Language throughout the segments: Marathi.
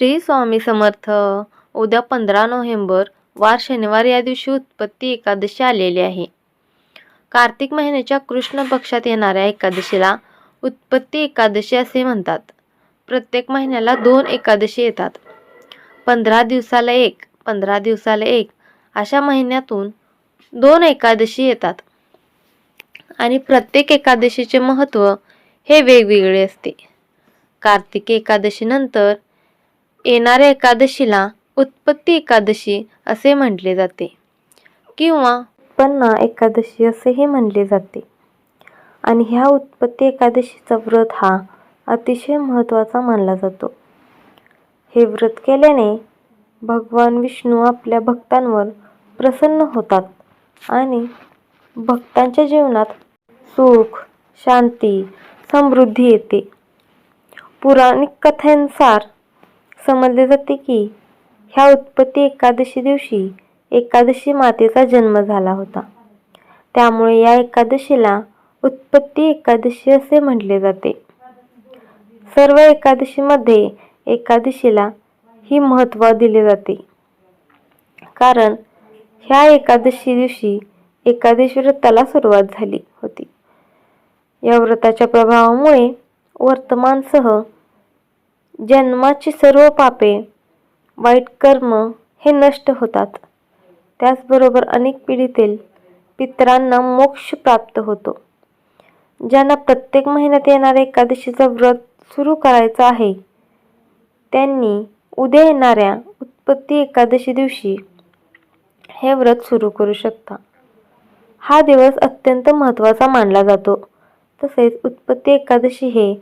श्री स्वामी समर्थ. उद्या पंधरा नोव्हेंबर वार शनिवार या दिवशी उत्पत्ती एकादशी आलेली आहे. कार्तिक महिन्याच्या कृष्ण पक्षात येणाऱ्या एकादशीला उत्पत्ती एकादशी असे म्हणतात. प्रत्येक महिन्याला दोन एकादशी येतात. पंधरा दिवसाला एक पंधरा दिवसाला एक अशा महिन्यातून दोन एकादशी येतात. आणि प्रत्येक एकादशीचे महत्त्व हे वेगवेगळे असते. कार्तिक एकादशीनंतर येणाऱ्या एकादशीला उत्पत्ती एकादशी असे म्हटले जाते किंवा उत्पन्न एकादशी असेही म्हणले जाते. आणि ह्या उत्पत्ती एकादशीचा व्रत हा अतिशय महत्त्वाचा मानला जातो. हे व्रत केल्याने भगवान विष्णू आपल्या भक्तांवर प्रसन्न होतात आणि भक्तांच्या जीवनात सुख शांती समृद्धी येते. पुराणिक कथेनुसार समजले जाते की ह्या उत्पत्ती एकादशी दिवशी एकादशी मातेचा जन्म झाला होता. त्यामुळे या एकादशीला उत्पत्ती एकादशी असे म्हटले जाते. सर्व एकादशीमध्ये एकादशीला ही महत्त्व दिले जाते. कारण ह्या एकादशी दिवशी एकादशी व्रताला सुरुवात झाली होती. या व्रताच्या प्रभावामुळे वर्तमानसह जन्माची सर्व पापे वाईट कर्म हे नष्ट होतात. त्याचबरोबर अनेक पिढीतील पितरांना मोक्ष प्राप्त होतो. ज्यांना प्रत्येक महिन्यात येणाऱ्या एकादशीचं व्रत सुरू करायचं आहे त्यांनी उद्या येणाऱ्या उत्पत्ती एकादशी दिवशी हे व्रत सुरू करू शकता. हा दिवस अत्यंत महत्त्वाचा मानला जातो. तसेच उत्पत्ती एकादशी हे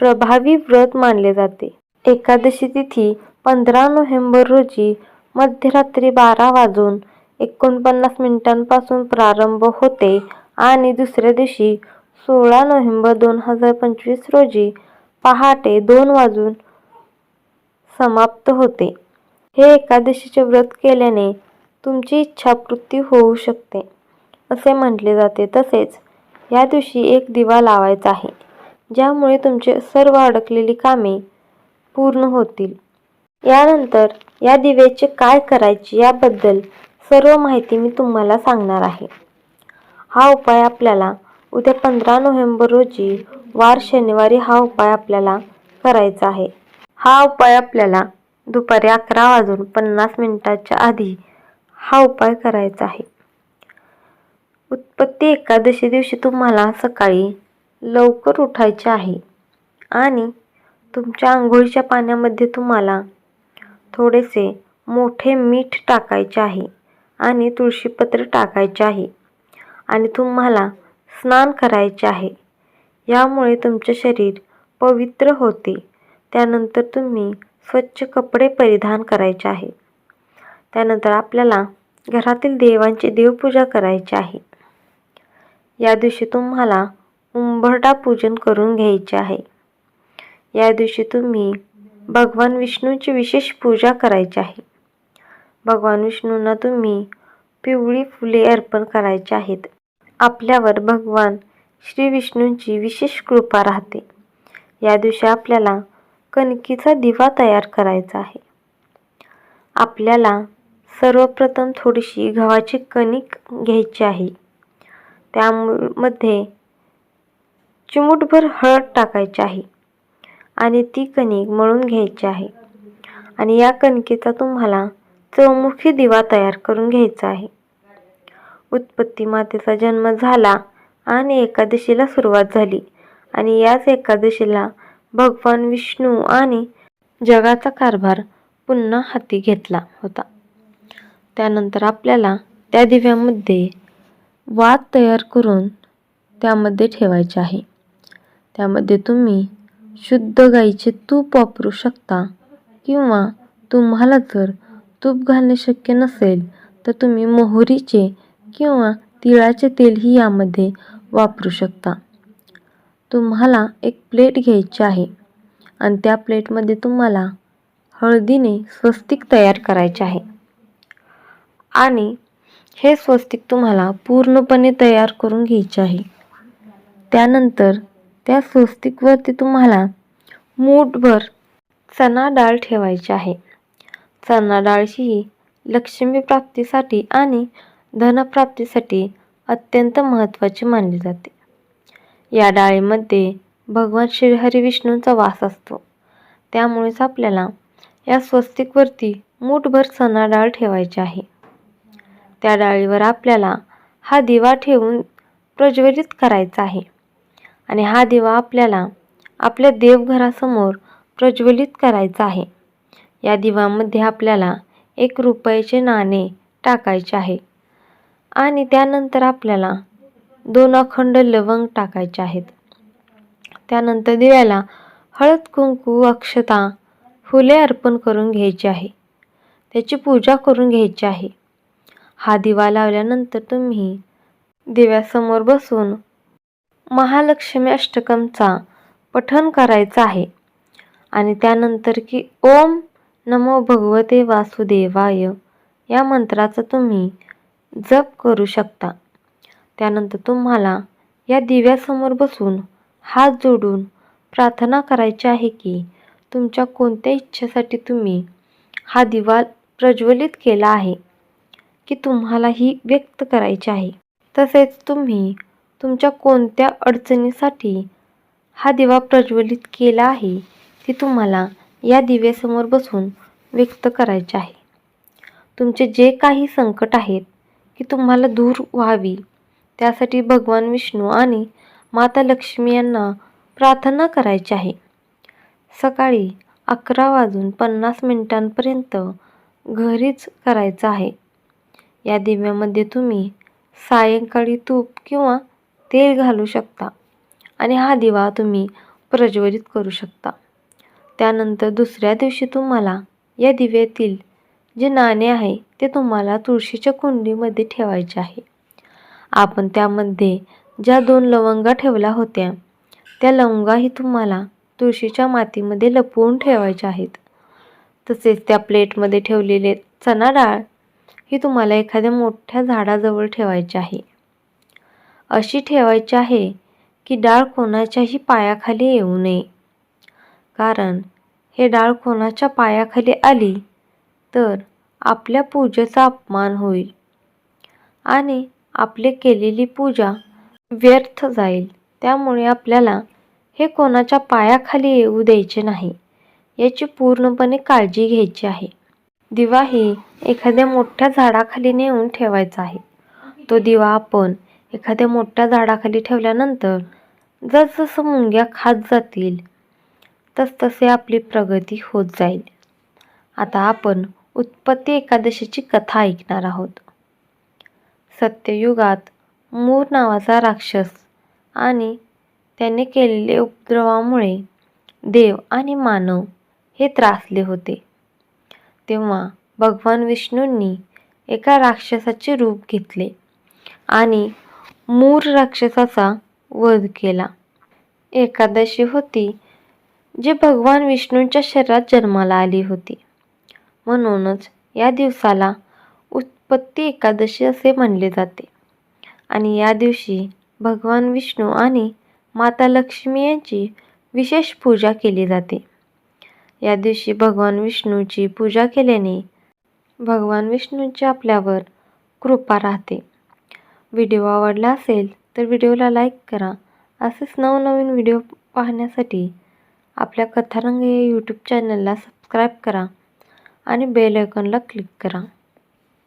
प्रभावी व्रत मानले जाते. एकादशी तिथी पंधरा नोव्हेंबर रोजी मध्यरात्री बारा वाजून एकोणपन्नास मिनिटांपासून प्रारंभ होते आणि दुसऱ्या दिवशी सोळा नोव्हेंबर दोन हजार पंचवीस रोजी पहाटे दोन वाजून समाप्त होते. हे एकादशीचे व्रत केल्याने तुमची इच्छापूर्ती होऊ शकते असे म्हटले जाते. तसेच या दिवशी एक दिवा लावायचा आहे. ज्यामुळे तुमचे सर्व अडकलेली कामे पूर्ण होतील. यानंतर या दिव्याचे काय करायचे याबद्दल सर्व माहिती मी तुम्हाला सांगणार आहे. हा उपाय आपल्याला उद्या पंधरा नोव्हेंबर रोजी वार शनिवारी हा उपाय आपल्याला करायचा आहे. हा उपाय आपल्याला दुपारी अकरा वाजून पन्नास मिनिटाच्या आधी हा उपाय करायचा आहे. उत्पत्ती एकादशी दिवशी तुम्हाला सकाळी लवकर उठायचे आहे. आणि तुमच्या आंघोळीच्या पाण्यामध्ये तुम्हाला थोडेसे मोठे मीठ टाकायचे आहे आणि तुळशीपत्र टाकायचे आहे. आणि तुम्हाला स्नान करायचे आहे. यामुळे तुमचे शरीर पवित्र होते. त्यानंतर तुम्ही स्वच्छ कपडे परिधान करायचे आहे. त्यानंतर आपल्याला घरातील देवांची देवपूजा करायची आहे. या दिवशी तुम्हाला उंबरडा पूजन करून घ्यायचे आहे. या दिवशी तुम्ही भगवान विष्णूची विशेष पूजा करायची आहे. भगवान विष्णूंना तुम्ही पिवळी फुले अर्पण करायची आहेत. आपल्यावर भगवान श्री विष्णूंची विशेष कृपा राहते. या दिवशी आपल्याला कणकीचा दिवा तयार करायचा आहे. आपल्याला सर्वप्रथम थोडीशी गव्हाची कणिक घ्यायची आहे. त्यामध्ये चिमूटभर हळद टाकायची आहे आणि ती कणिक मळून घ्यायची आहे. आणि या कणकेचा तुम्हाला चौमुखी दिवा तयार करून घ्यायचा आहे. उत्पत्ती मातेचा जन्म झाला आणि एकादशीला सुरुवात झाली. आणि याच एकादशीला भगवान विष्णू आणि जगाचा कारभार पुन्हा हाती घेतला होता. त्यानंतर आपल्याला त्या दिव्यामध्ये वात तयार करून त्यामध्ये ठेवायचे आहे. त्यामध्ये तुम्ही शुद्ध गाईचे तूप वापरू शकता. किंवा तुम्हाला जर तूप घालणे शक्य नसेल तर तुम्ही मोहरीचे किंवा तिळाचे तेलही यामध्ये वापरू शकता. तुम्हाला एक प्लेट घ्यायची आहे आणि त्या प्लेटमध्ये तुम्हाला हळदीने स्वस्तिक तयार करायचे आहे. आणि हे स्वस्तिक तुम्हाला पूर्णपणे तयार करून घ्यायचे आहे. त्यानंतर त्या स्वस्तिकवरती तुम्हाला मूठभर चणा डाळ ठेवायची आहे. चणा डाळ ही लक्ष्मी प्राप्तीसाठी आणि धनप्राप्तीसाठी अत्यंत महत्त्वाची मानली जाते. या डाळीमध्ये भगवान श्रीहरी विष्णूंचा वास असतो. त्यामुळेच आपल्याला या स्वस्तिकवरती मूठभर चणा डाळ ठेवायची आहे. त्या डाळीवर आपल्याला हा दिवा ठेवून प्रज्वलित करायचा आहे. आणि हा दिवा आपल्याला आपल्या देवघरासमोर प्रज्वलित करायचा आहे. या दिवामध्ये आपल्याला एक रुपयाचे नाणे टाकायचे आहे आणि त्यानंतर आपल्याला दोन अखंड लवंग टाकायचे आहेत. त्यानंतर दिव्याला हळद कुंकू अक्षता फुले अर्पण करून घ्यायची आहे. त्याची पूजा करून घ्यायची आहे. हा दिवा लावल्यानंतर तुम्ही दिव्यासमोर बसून महालक्ष्मी अष्टकमचा पठन करायचं आहे. आणि त्यानंतर की ओम नमो भगवते वासुदेवाय या मंत्राचा तुम्ही जप करू शकता. त्यानंतर तुम्हाला या दिव्यासमोर बसून हात जोडून प्रार्थना करायची आहे की तुमच्या कोणत्या इच्छेसाठी तुम्ही हा दिवा प्रज्वलित केला आहे की तुम्हाला ही व्यक्त करायची आहे. तसेच तुम्ही तुमच्या कोणत्या अडचणीसाठी हा दिवा प्रज्वलित केला आहे ती तुम्हाला या दिव्यासमोर बसून व्यक्त करायचे आहे. तुमचे जे काही संकट आहेत की तुम्हाला दूर व्हावी. त्यासाठी भगवान विष्णू आणि माता लक्ष्मी यांना प्रार्थना करायची आहे. सकाळी अकरा वाजून पन्नास मिनिटांपर्यंत घरीच करायचं आहे. या दिव्यामध्ये तुम्ही सायंकाळी तूप किंवा तेल घालू शकता आणि हा दिवा तुम्ही प्रज्वलित करू शकता. त्यानंतर दुसऱ्या दिवशी तुम्हाला या दिव्यातील जे नाणे आहे ते तुम्हाला तुळशीच्या कुंडीमध्ये ठेवायचे आहे. आपण त्यामध्ये ज्या दोन लवंगा ठेवल्या होत्या त्या लवंगाही तुम्हाला तुळशीच्या मातीमध्ये लपवून ठेवायच्या आहेत. तसेच त्या प्लेटमध्ये ठेवलेले चणा डाळ ही तुम्हाला एखाद्या मोठ्या झाडाजवळ ठेवायची आहे. अशी ठेवायची आहे की डाळ कोणाच्याही पायाखाली येऊ नये. कारण हे डाळ कोणाच्या पायाखाली आली तर आपल्या पूजेचा अपमान होईल आणि आपले केलेली पूजा व्यर्थ जाईल. त्यामुळे आपल्याला हे कोणाच्या पायाखाली येऊ द्यायचे नाही याची पूर्णपणे काळजी घ्यायची आहे. दिवा ही एखाद्या मोठ्या झाडाखाली नेऊन ठेवायचा आहे. तो दिवा आपण एखाद्या मोठ्या झाडाखाली ठेवल्यानंतर जसजसं मुंग्या खात जातील तसतसे आपली प्रगती होत जाईल. आता आपण उत्पत्ती एकादशीची कथा ऐकणार आहोत. सत्ययुगात मूर नावाचा राक्षस आणि त्याने केलेले उपद्रवामुळे देव आणि मानव हे त्रासले होते. तेव्हा भगवान विष्णूंनी एका राक्षसाचे रूप घेतले आणि मूर राक्षसाचा वध केला. एकादशी होती जी भगवान विष्णूंच्या शरीरात जन्माला आली होती. म्हणूनच या दिवसाला उत्पत्ती एकादशी असे म्हणले जाते. आणि या दिवशी भगवान विष्णू आणि माता लक्ष्मी यांची विशेष पूजा केली जाते. या दिवशी भगवान विष्णूची पूजा केल्याने भगवान विष्णूची आपल्यावर कृपा राहते. व्हिडिओ आवडला असेल तर व्हिडिओला लाईक करा. असेच नवनवीन व्हिडिओ पाहण्यासाठी आपल्या कथारंग या यूट्यूब चॅनलला सबस्क्राईब करा आणि बेल आयकॉनला क्लिक करा.